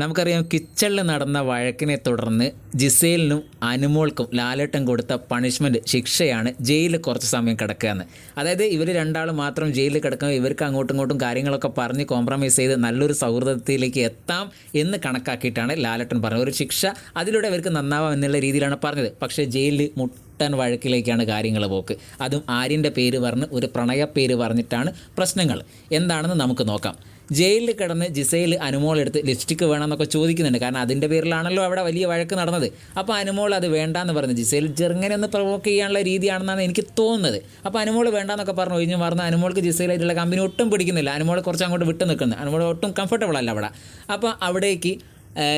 നമുക്കറിയാം കിച്ചണിൽ നടന്ന വഴക്കിനെ തുടർന്ന് ജിസേലിനും അനുമോൾക്കും ലാലേട്ടൻ കൊടുത്ത പണിഷ്മെന്റ് ശിക്ഷയാണ് ജയിലിൽ കുറച്ച് സമയം കിടക്കുക എന്ന് അതായത് ഇവർ രണ്ടാളും മാത്രം ജയിലിൽ കിടക്കുക ഇവർക്ക് അങ്ങോട്ടും ഇങ്ങോട്ടും കാര്യങ്ങളൊക്കെ പറഞ്ഞ് കോംപ്രമൈസ് ചെയ്ത് നല്ലൊരു സൗഹൃദത്തിലേക്ക് എത്താം എന്ന് കണക്കാക്കിയിട്ടാണ് ലാലേട്ടൻ പറഞ്ഞത്. ഒരു ശിക്ഷ അതിലൂടെ ഇവർക്ക് നന്നാവാം എന്നുള്ള രീതിയിലാണ് പറഞ്ഞത്. പക്ഷേ ജയിലിൽ മുട്ടൻ വഴക്കിലേക്കാണ് കാര്യങ്ങൾ പോക്ക്. അതും ആര്യന്റെ പേര് പറഞ്ഞ് ഒരു പ്രണയ പേര് പറഞ്ഞിട്ടാണ് പ്രശ്നങ്ങൾ. എന്താണെന്ന് നമുക്ക് നോക്കാം. ജയിലിൽ കിടന്ന് ജിസയിൽ അനുമോൾ എടുത്ത് ലിപ്സ്റ്റിക്ക് വേണമെന്നൊക്കെ ചോദിക്കുന്നുണ്ട്. കാരണം അതിന്റെ പേരിലാണല്ലോ അവിടെ വലിയ വഴക്ക് നടന്നത്. അപ്പോൾ അനുമോൾ അത് വേണ്ടാന്ന് പറഞ്ഞു. ജിസയിൽ ചെറുങ്ങനെ ഒന്ന് പ്രൊവോക്ക് ചെയ്യാനുള്ള രീതിയാണെന്നാണ് എനിക്ക് തോന്നുന്നത്. അപ്പോൾ അനുമോൾ വേണ്ടാന്നൊക്കെ പറഞ്ഞു. ഒഴിഞ്ഞ് മറന്ന് അനുമോൾക്ക് ജിസയിലായിട്ടുള്ള കമ്പനി ഒട്ടും പിടിക്കുന്നില്ല. അനുമോൾ കുറച്ച് അങ്ങോട്ട് വിട്ടു നിൽക്കുന്നത് അനുമോൾ ഒട്ടും കംഫർട്ടബിൾ അല്ല അവിടെ. അപ്പോൾ അവിടേക്ക്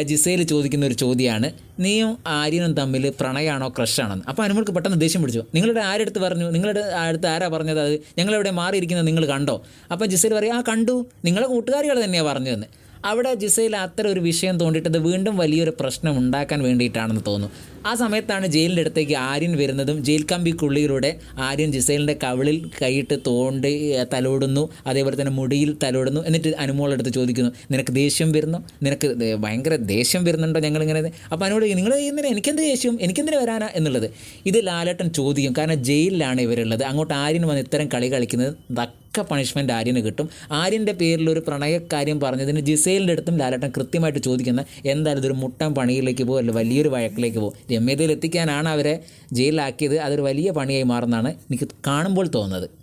ജിസയിൽ ചോദിക്കുന്ന ഒരു ചോദ്യമാണ് നീയും ആര്യനും തമ്മിൽ പ്രണയമാണോ ക്രഷാണോ അപ്പോൾ അനുമൾക്ക് പെട്ടെന്ന് ദേഷ്യം പിടിച്ചു. നിങ്ങളുടെ ആരെടുത്ത് പറഞ്ഞു? നിങ്ങളുടെ അടുത്ത് ആരാ പറഞ്ഞത് അത്? ഞങ്ങളെവിടെ മാറിയിരിക്കുന്നത് നിങ്ങൾ കണ്ടോ? അപ്പോൾ ജിസയിൽ പറയും ആ കണ്ടു. നിങ്ങളെ കൂട്ടുകാരികൾ തന്നെയാണ് പറഞ്ഞതെന്ന്. അവിടെ ജിസയിൽ അത്തരം ഒരു വിഷയം തോണ്ടിയിട്ടത് വീണ്ടും വലിയൊരു പ്രശ്നം ഉണ്ടാക്കാൻ വേണ്ടിയിട്ടാണെന്ന് തോന്നുന്നു. ആ സമയത്താണ് ജയിലിന്റെ അടുത്തേക്ക് ആര്യൻ വരുന്നതും ജയിൽ കമ്പിക്കുള്ളിയിലൂടെ ആര്യൻ ജിസൈലിന്റെ കവിളിൽ കൈയിട്ട് തോണ്ടി തലോടുന്നു. അതേപോലെ തന്നെ മുടിയിൽ തലോടുന്നു. എന്നിട്ട് അനുമോളെടുത്ത് ചോദിക്കുന്നു നിനക്ക് ദേഷ്യം വരുന്നു? നിനക്ക് ഭയങ്കര ദേഷ്യം വരുന്നുണ്ടോ ഞങ്ങളിങ്ങനെ? അപ്പോൾ അനുമോട് നിങ്ങൾ ഇന്നലെ എനിക്കെന്ത് ദേഷ്യം? എനിക്കെന്തിന് വരാനാ? എന്നുള്ളത്. ഇത് ലാലേട്ടൻ ചോദിക്കും കാരണം ജയിലിലാണ് ഇവരുള്ളത്. അങ്ങോട്ട് ആര്യൻ വന്ന് ഇത്തരം കളി കളിക്കുന്നത് തക്ക പണിഷ്മെന്റ് ആര്യന് കിട്ടും. ആര്യന്റെ പേരിൽ ഒരു പ്രണയക്കാര്യം പറഞ്ഞതിന് ജിസൈലിന്റെ അടുത്തും ലാലേട്ടൻ കൃത്യമായിട്ട് ചോദിക്കുന്ന എന്തായാലും ഇതൊരു മുട്ടൻ പണിയിലേക്ക് പോകും അല്ല വലിയൊരു വഴക്കിലേക്ക് പോകും രമ്യതയിൽ എത്തിക്കാനാണ് അവരെ ജയിലിലാക്കിയത്. അതൊരു വലിയ പണിയായി മാറുന്നതാണ് എനിക്ക് കാണുമ്പോൾ തോന്നുന്നത്.